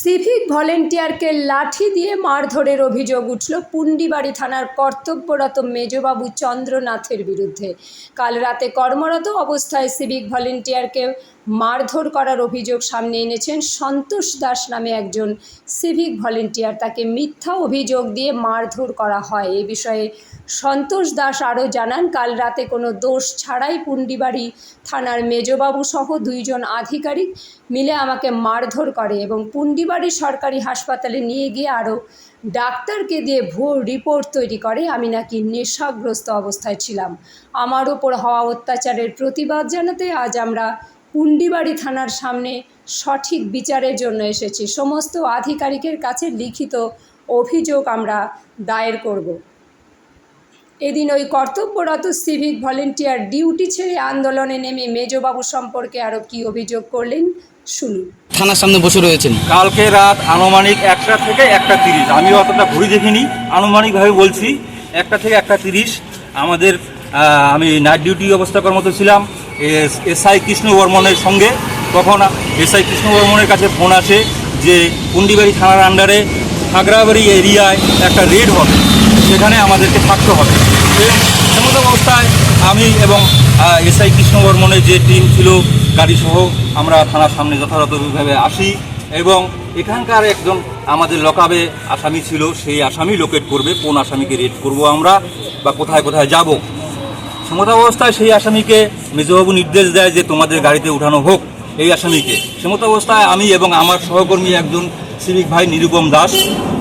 Civic ভলেন্টিয়ারকে লাঠি দিয়ে মারধরের অভিযোগ উঠল পুন্ডিবাড়ি থানার কর্তব্যরত মেজবাবু চন্দ্রনাথের বিরুদ্ধে। কাল রাতে কর্মরত অবস্থায় সিভিক ভলেন্টিয়ারকে মারধর করার অভিযোগ সামনে এনেছেন সন্তোষ দাস নামে একজন সিভিক ভলেন্টিয়ার। তাকে মিথ্যা অভিযোগ দিয়ে মারধর করা হয়। এ বিষয়ে সন্তোষ দাস আরও জানান, কাল রাতে কোনো দোষ ছাড়াই পুন্ডিবাড়ি থানার মেজবাবু সহ দুইজন আধিকারিক মিলে আমাকে মারধর করে এবং পুন্ডিবাড়ি সরকারি হাসপাতালে নিয়ে গিয়ে আরও ডাক্তারকে দিয়ে ভুয়ো রিপোর্ট তৈরি করে, আমি নাকি নেশাগ্রস্ত অবস্থায় ছিলাম। আমার ওপর হওয়া অত্যাচারের প্রতিবাদ জানাতে আজ আমরা পুন্ডিবাড়ি থানার সামনে সঠিক বিচারের জন্য এসেছি। সমস্ত আধিকারিকের কাছে লিখিত অভিযোগ আমরা দায়ের করব। এদিন ওই কর্তব্যরত সিভিক ভলেন্টিয়ার ডিউটি ছেড়ে আন্দোলনে নেমে মেজবাবু সম্পর্কে আরও কী অভিযোগ করলেন, শুনুন। থানার সামনে বসে রয়েছেন? কালকে রাত আনুমানিক একটা থেকে একটা তিরিশ। আমি অতটা ঘড়ি দেখিনি, আনুমানিকভাবে বলছি, একটা থেকে একটা তিরিশ। আমাদের আমি নাইট ডিউটি অবস্থা কর্মত ছিলাম, এস- এসআই কৃষ্ণ বর্মনের সঙ্গে। তখন এসআই কৃষ্ণ বর্মনের কাছে ফোন আসে যে পুন্ডিবাড়ি থানার আন্ডারে খাগড়াবাড়ি এরিয়ায় একটা রেড হবে। সেখানে আমাদেরকে থাকতে হবে। এমন অবস্থায় আমি এবং এসআই কৃষ্ণ বর্মনের যে টিম ছিল গাড়িসহ আমরা থানার সামনে যথাযথভাবে আসি এবং এখানকার একজন আমাদের লকাবে আসামি ছিল, সেই আসামি লোকেট করবে, কোন আসামিকে রেড করব আমরা বা কোথায় কোথায় যাব। সমতা অবস্থায় সেই আসামিকে মেজবাবু নির্দেশ দেয় যে তোমাদের গাড়িতে উঠানো হোক এই আসামিকে। সমতা অবস্থায় আমি এবং আমার সহকর্মী একজন সিভিক ভাই নিরুপম দাস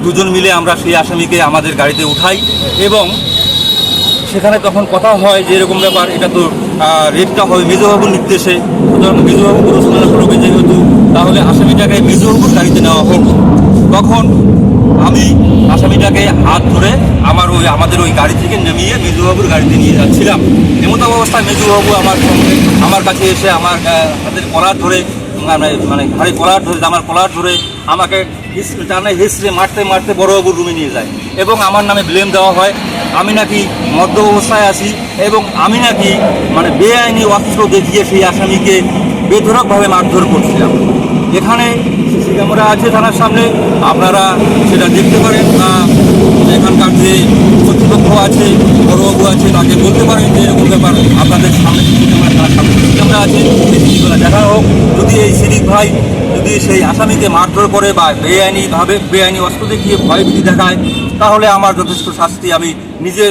দুজন মিলে আমরা সেই আসামিকে আমাদের গাড়িতে উঠাই এবং সেখানে তখন কথা হয় যে এরকম ব্যাপার, এটা তো রেটটা হবে মেজবাবুর নির্দেশে। সুতরাং মেজবাবু পুরস্কার করবে যেহেতু তাহলে আসামিটাকে মেজবাবুর গাড়িতে নেওয়া হোক। তখন আমি আসামিটাকে হাত ধরে আমার ওই, আমাদের ওই গাড়ি থেকে নামিয়ে মেজুবাবুর গাড়িতে নিয়ে যাচ্ছিলাম। এমত অবস্থায় মেজুবাবু আমার সঙ্গে আমার কাছে এসে আমার হাতের কলার ধরে মানে মানে ঘাড়ি কলার ধরে আমার কলার ধরে আমাকে টানে হিসড়ে, মারতে মারতে বড়বাবুর রুমে নিয়ে যায়। এবং আমার নামে ব্লেম দেওয়া হয়। আমি নাকি মদ্য অবস্থায় আছি এবং আমি নাকি মানে বেআইনি অস্ত্র দেখিয়ে সেই আসামিকে বেধরকভাবে মারধর করছিলাম। এখানে সিসি ক্যামেরা আছে থানার সামনে, আপনারা সেটা দেখতে পারেন বা এখানকার যে কর্তৃপক্ষ আছে, বড়বাবু আছে, তাকে বলতে পারেন যে এরকম ব্যাপার আপনাদের সামনে সিসি ক্যামেরা থানার সামনে সিসি ক্যামেরা আছে সেই সিসিগুলো দেখানো হোক। যদি এই সিরিক ভাই, যদি সেই আসামিকে মারধর করে বা বেআইনিভাবে বেআইনি অস্ত্র দেখিয়ে ভয়ভীতি দেখায়, তাহলে আমার যথেষ্ট শাস্তি আমি নিজে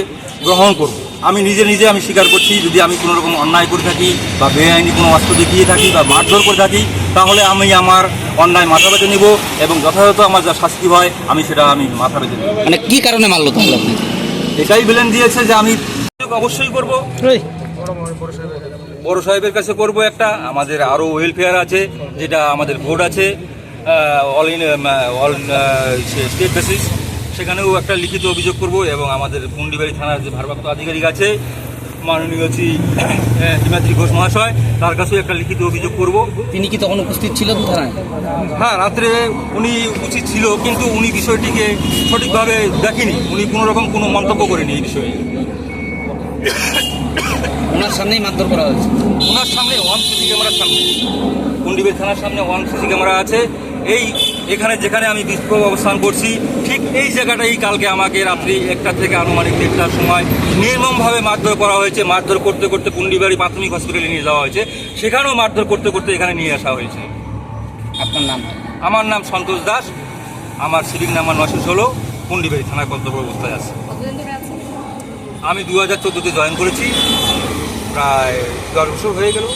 গ্রহণ করব। আমি নিজে নিজে আমি স্বীকার করছি, যদি আমি কোনো রকম অন্যায় করে থাকি বা বেআইনি কোনো অস্ত্র দেখিয়ে থাকি বা মারধর করে থাকি তাহলে আমি আমার অন্যায় মাথা পেতে নিব এবং যথাযথ আমার যা শাস্তি হয় আমি সেটা আমি মাথা পেতে নেব। মানে কি কারণে মারলো তাহলে আপনি? এটাই বেলেন দিয়েছে যে আমি অবশ্যই করব। বড় সাহেবের কাছে করব একটা। আমাদের আরও ওয়েলফেয়ার আছে যেটা আমাদের বোর্ড আছে all in all state basis সেখানেও একটা লিখিত অভিযোগ করব এবং আমাদের পুন্ডিবাড়ি থানার যে ভারপ্রাপ্ত আধিকারিক আছে মাননীয় শ্রী হিমাদ্রি ঘোষ মহাশয় তার কাছেও একটা লিখিত অভিযোগ করব। তিনি কি তখন উপস্থিত ছিলেন থানায়? হ্যাঁ রাত্রে উনি উচিত ছিল কিন্তু উনি বিষয়টিকে সঠিকভাবে দেখেনি। উনি কোনো রকম কোনো মন্তব্য করেনি এই বিষয়ে। ওনার সামনেই মারধর করা হয়েছে। ওনার সামনে ওয়ান সিসি ক্যামেরার সামনে। কুন্ডিবের থানার সামনে ওয়ান সিসি ক্যামেরা আছে। এই এখানে যেখানে আমি বিক্ষোভ অবস্থান করছি এই জায়গাটাই কালকে আমাকে রাত্রি একটা থেকে আনুমানিক দেড়টার সময় নির্মমভাবে মারধর করা হয়েছে। মারধর করতে করতে কুন্ডিবাড়ি প্রাথমিক হসপিটালে নিয়ে যাওয়া হয়েছে। সেখানেও মারধর করতে করতে এখানে নিয়ে আসা হয়েছে। আপনার নাম? আমার নাম সন্তোষ দাস। আমার সিভিক নাম্বার নশো ষোলো কুন্ডিবাড়ি থানায় কর্তব্য অবস্থায় আছে। আমি দু হাজার চোদ্দোতে জয়েন করেছি। প্রায় দশ বছর হয়ে গেল।